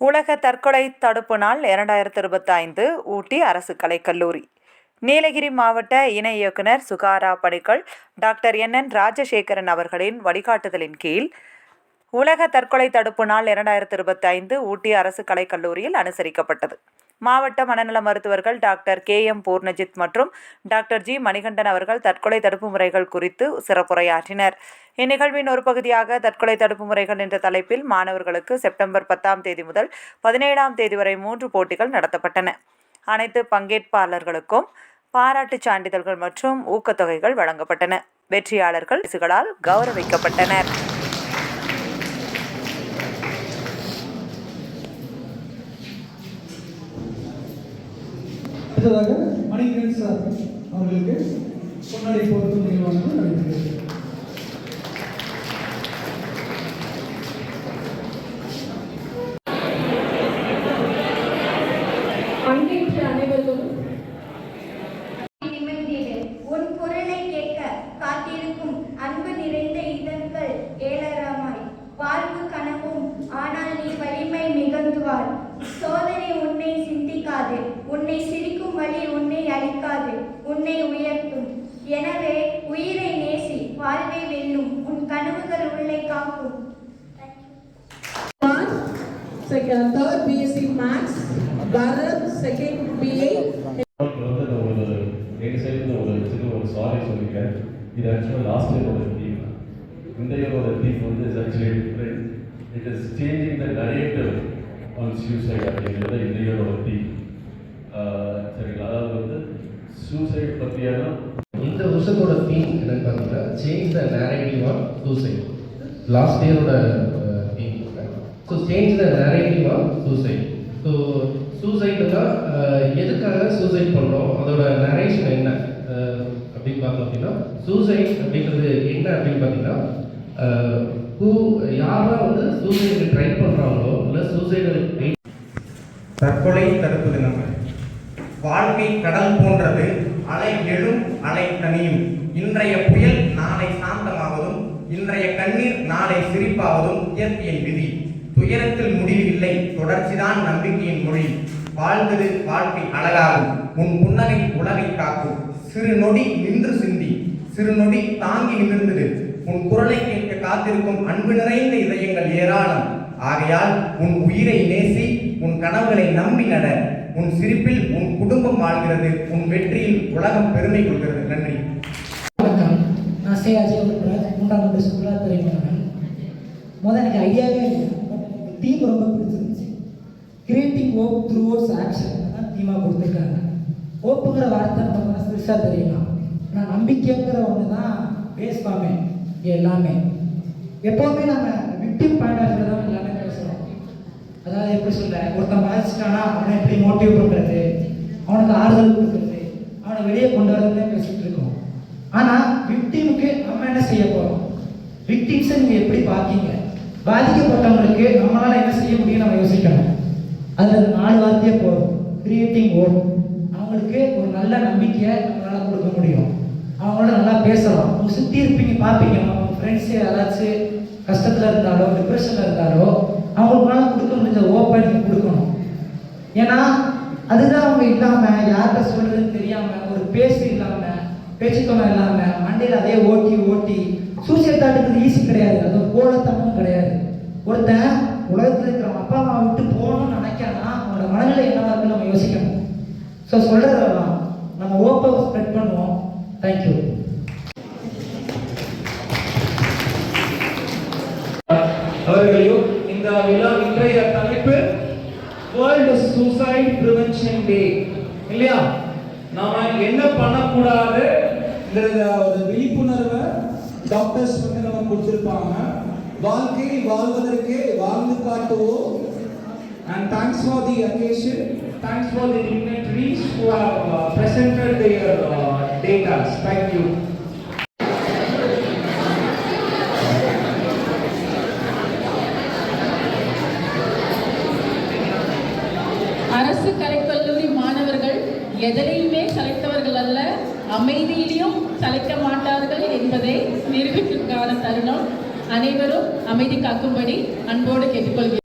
உலக தற்கொலை தடுப்பு நாள் இரண்டாயிரத்து இருபத்தைந்து ஊட்டி அரசு கலைக்கல்லூரி. நீலகிரி மாவட்ட இணை இயக்குனர் சுகாரா பணிகள் டாக்டர் என். என். ராஜசேகரன் அவர்களின் வழிகாட்டுதலின் கீழ் உலக தற்கொலை தடுப்பு நாள் இரண்டாயிரத்து இருபத்தைந்து ஊட்டி அரசு கலைக்கல்லூரியில் அனுசரிக்கப்பட்டது. மாவட்ட மனநல மருத்துவர்கள் டாக்டர் கே எம் பூர்ணஜித் மற்றும் டாக்டர் ஜி மணிகண்டன் அவர்கள் தற்கொலை தடுப்பு முறைகள் குறித்து சிறப்புரையாற்றினர். இந்நிகழ்வின் ஒரு பகுதியாக தற்கொலை தடுப்பு முறைகள் என்ற தலைப்பில் மாணவர்களுக்கு செப்டம்பர் பத்தாம் தேதி முதல் பதினேழாம் தேதி வரை மூன்று போட்டிகள் நடத்தப்பட்டன. அனைத்து பங்கேற்பாளர்களுக்கும் பாராட்டுச் சான்றிதழ்கள் மற்றும் ஊக்கத்தொகைகள் வழங்கப்பட்டன. வெற்றியாளர்கள் பரிசுகளால் கௌரவிக்கப்பட்டனர். அடுத்ததாக மணிகண்டன் சார் அவர்களுக்கு பொன்னாடை பொருத்தும் நிகழ்வானது நடைபெறுகிறது. பங்கேற்ற அனைவர்களும் நிமிர்ந்திடு உன் குரலை கேட்க காத்திருக்கும் அன்பு நிறைந்த இதழ்கள் ஏளரமாய் வாழ்வு கனவும் ஆனால் நீ வலிமை மிகுந்துவாள் உன்னை சிந்திக்காது. உன்னை சிரிக்கும் வழி உன்னை அழிக்காது. உன்னை உயர்த்தும். எனவே உயிரை நேசி வாழ்வை வெல்லும். உன் கனவுகள் உள்ளே காக்கும். Second, third BSc Maths, Bharat, BA. Sorry சொல்லிக்கிறேன் இது ஆக்சுவலாக லாஸ்ட் இயரோட தீம் இந்த இயரோட தீம் வந்து is actually different it is changing the narrative suicide அப்படிங்கிறது இந்த இயரோட சரிங்களா? அதாவது வந்து சூசைட் பற்றியான இந்த வருஷத்தோட தீம் என்னன்னு பார்த்தீங்கன்னா change the narrative on suicide last இயரோட theme so change the narrative on suicide so சூசைட்னா எதுக்காக சூசைட் பண்ணுறோம் அதோட நரேஷன் என்ன? அப்படின்னு பார்த்தோம் அப்படின்னா சூசைட் அப்படிங்கிறது என்ன அப்படின்னு பார்த்தீங்கன்னா ஹூ யாரெல்லாம் வந்து சூசைடுக்கு ட்ரை பண்ணுறாங்களோ இல்லை சூசைடு தற்கொலை தடுப்பு தினம் வாழ்க்கை கடல் போன்றது அலை எழும் அலை தனியும் இன்றைய புயல் நாளை சாந்தமாவதும் இன்றைய கண்ணீர் நாளை சிரிப்பாவதும் இயற்கையின் விதி. துயரத்தில் முடிவில்லை தொடர்ச்சிதான் நம்பிக்கையின் மொழி. வாழ்ந்தது வாழ்க்கை அழகாகும் உன் புன்னகை உலகை காக்கும். சிறு நொடி நின்று சிந்தி சிறு நொடி தாங்கி நிமிர்ந்தது. உன் குரலை கேட்க காத்திருக்கும் அன்பு நிறைந்த இதயங்கள் ஏராளம். ஆகையால் உன் உயிரை நேசி உன் கனவுகளை நம்பி நட உன் சிரிப்பில் உன் குடும்பம் வாழ்கிறது உன் வெற்றியில் உலகம் பெருமை கொள்கிறது. நன்றி. வணக்கம். நான் சே அஜய் மூன்றாம் ஆண்டு சுற்றுலா துறை மாணவன் முதல் எனக்கு ஐடியாவே டீம் தீம் ரொம்ப பிடிச்சிருந்துச்சு. Creating hope through ours action தான் தீமாக கொடுத்துருக்காங்க. ஓப்புங்கிற வார்த்தை நம்ம மனசு பெருசாக தெரியலாம். ஆனால் நம்பிக்கைங்கிற ஒன்று தான் பேஸ் எல்லாமே. எப்போவுமே நம்ம விக்டிம் பாயிண்ட் ஆஃப் தான் எல்லாமே பேசுகிறோம் அதாவது எப்படி சொல்ல ஒருத்தன் பாதிச்சிட்டானா அவனை எப்படி மோட்டிவ் பண்ணுறது அவனுக்கு ஆறுதல் கொடுக்குறது? அவனை வெளியே கொண்டு வரதுன்னு பேசிட்டு இருக்கோம். ஆனால் விக்டிமுக்கு நம்ம என்ன செய்ய போகிறோம் விக்டிம்ஸை நீங்கள் எப்படி பார்க்கீங்க பாதிக்கப்பட்டவங்களுக்கு நம்மளால் என்ன செய்ய முடியும் நம்ம யோசிக்கணும். அதில் நாலு வார்த்தையே போதும். கிரியேட்டிங் ஓட் அவங்களுக்கு ஒரு நல்ல நம்பிக்கையை நம்மளால் கொடுக்க முடியும். அவங்களோட நல்லா பேசலாம். அவங்க சுற்றி இருப்பீங்க பார்ப்பீங்க. அவங்க ஃப்ரெண்ட்ஸு யாராச்சும் கஷ்டத்தில் இருந்தாலோ டிப்ரெஷனில் இருந்தாலோ அவங்களுக்குனால கொடுக்க முடிஞ்ச ஓப்பனிங் கொடுக்கணும். ஏன்னா அதுதான் அவங்க இல்லாமல் யார்கிட்ட சொல்கிறதுன்னு தெரியாமல் ஒரு பேசு இல்லாமல் பேச்சுத்துணை இல்லாமல் மண்டையில் அதே ஓட்டி ஓட்டி சூசைட் தாட்டுக்கு ஈஸி கிடையாது. அது ஒரு கோலத்தனமும் கிடையாது. ஒருத்தன் உலகத்தில் இருக்கிற அப்பா அம்மா விட்டு போகணும்னு நினைக்கானா அவனோட மனநிலை என்னவா இருக்குன்னு நம்ம யோசிக்கணும். ஸோ சொல்கிறதெல்லாம் நம்ம ஓப்பை ஸ்ப்ரெட் பண்ணுவோம். தேங்க்யூ அவர்களையும் இந்த விழா இன்றைய தலைப்பு வேர்ல்டு சூசைட் ப்ரிவென்ஷன் டே இல்லையா? நாம என்ன பண்ணக்கூடாதுங்கிறத ஒரு விழிப்புணர்வை டாக்டர்ஸ் வந்து நம்ம கொடுத்துருப்பாங்க. வாழ்க்கை வாழ்வதற்கு வாழ்ந்து காட்டுவோம். And thanks for the occasion. Thanks for the dignitaries who have uh, presented their uh, data. Thank you. அரசு கலைக்கல்லூரி மாணவர்கள் எதனையுமே சளைத்தவர்கள் அல்ல. அமைதியிலும் சளைக்க மாட்டார்கள் என்பதை நிரூபிப்பதற்கான தருணம். அனைவரும் அமைதி காக்கும்படி அன்போடு கேட்டுக்கொள்கிறேன்.